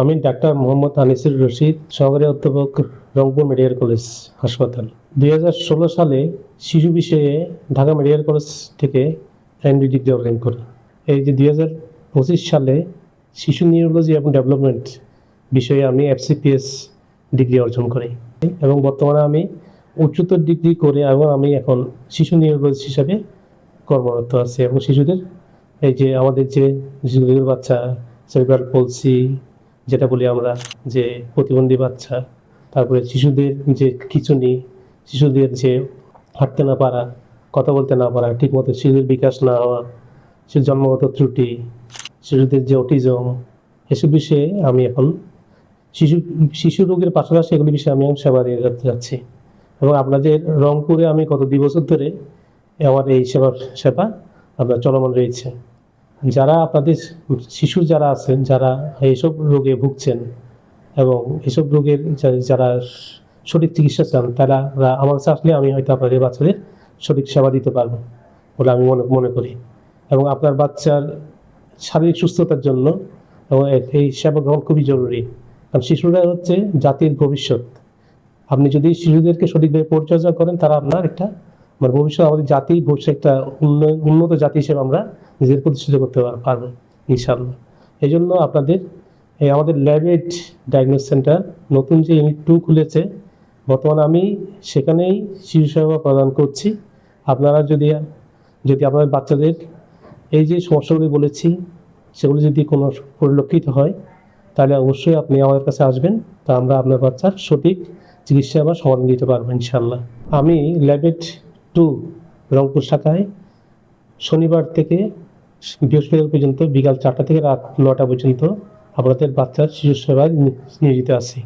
আমি ডাক্তার মোহাম্মদ আনিসুর রশিদ সহকারী অধ্যাপক রংপুর মেডিকেল কলেজ হাসপাতাল। দুই হাজার ষোলো সালে শিশু বিষয়ে ঢাকা মেডিকেল কলেজ থেকে এমডি ডিগ্রি অর্জন করি। এই যে দুই হাজার পঁচিশ সালে শিশু নিউরোলজি এবং ডেভেলপমেন্ট বিষয়ে আমি এফসিপিএস ডিগ্রি অর্জন করি এবং বর্তমানে আমি উচ্চতর ডিগ্রি করে এবং আমি এখন শিশু নিউরোলজি হিসাবে কর্মরত আছি এবং শিশুদের, এই যে আমাদের যে শিশুদের বাচ্চা, সেরিব্রাল পলসি যেটা বলি আমরা যে প্রতিবন্ধী বাচ্চা, তারপরে শিশুদের যে খিচুনি, শিশুদের যে হাঁটতে না পারা, কথা বলতে না পারা, ঠিকমতো শিশুদের বিকাশ না হওয়া, শিশুর জন্মগত ত্রুটি, শিশুদের যে অটিজম এসব বিষয়ে আমি এখন শিশু শিশু রোগের পাশাপাশি এগুলি বিষয়ে আমি সেবা দিয়ে যাতে যাচ্ছি। এবং আপনাদের রংপুরে আমি গত দুই বছর ধরে আমার এই সেবা সেবা আপনার চলমান রয়েছে। যারা আপনাদের শিশু যারা আছেন, যারা এইসব রোগে ভুগছেন এবং এসব রোগের যারা সঠিক চিকিৎসা চান, তারা আমার কাছে আসলে আমি হয়তো আপনাদের বাচ্চাদের সঠিক সেবা দিতে পারব বলে আমি মনে মনে করি। এবং আপনার বাচ্চার শারীরিক সুস্থতার জন্য এবং এই সেবা গ্রহণ খুবই জরুরি। কারণ শিশুরা হচ্ছে জাতির ভবিষ্যৎ। আপনি যদি শিশুদেরকে সঠিকভাবে পরিচর্যা করেন, তারা আপনার একটা মানে ভবিষ্যৎ আমাদের জাতি, ভবিষ্যৎ একটা উন্ন- উন্নত জাতি হিসেবে আমরা নিজেদের প্রতিষ্ঠিত করতে পার- পারব ইনশাল্লাহ এই জন্য আপনাদের এই আমাদের ল্যাবেড ডায়াগনোস সেন্টার নতুন যে ইউনিট টু খুলেছে, বর্তমানে আমি সেখানেই শিশু সেবা প্রদান করছি। আপনারা যদি যদি আপনাদের বাচ্চাদের এই যে সমস্যাগুলি বলেছি, সেগুলো যদি কোনো পরিলক্ষিত হয়, তাহলে অবশ্যই আপনি আমাদের কাছে আসবেন, তা আমরা আপনার বাচ্চার সঠিক চিকিৎসা বা সমাধান দিতে পারব ইনশাল্লাহ আমি ল্যাবেট টু রংপুর শাখায় শনিবার থেকে বৃহস্পতিবার পর্যন্ত বিকাল চারটা থেকে রাত নটা পর্যন্ত আপনাদের বাচ্চার শিশু সেবায় নিয়োজিত আছি।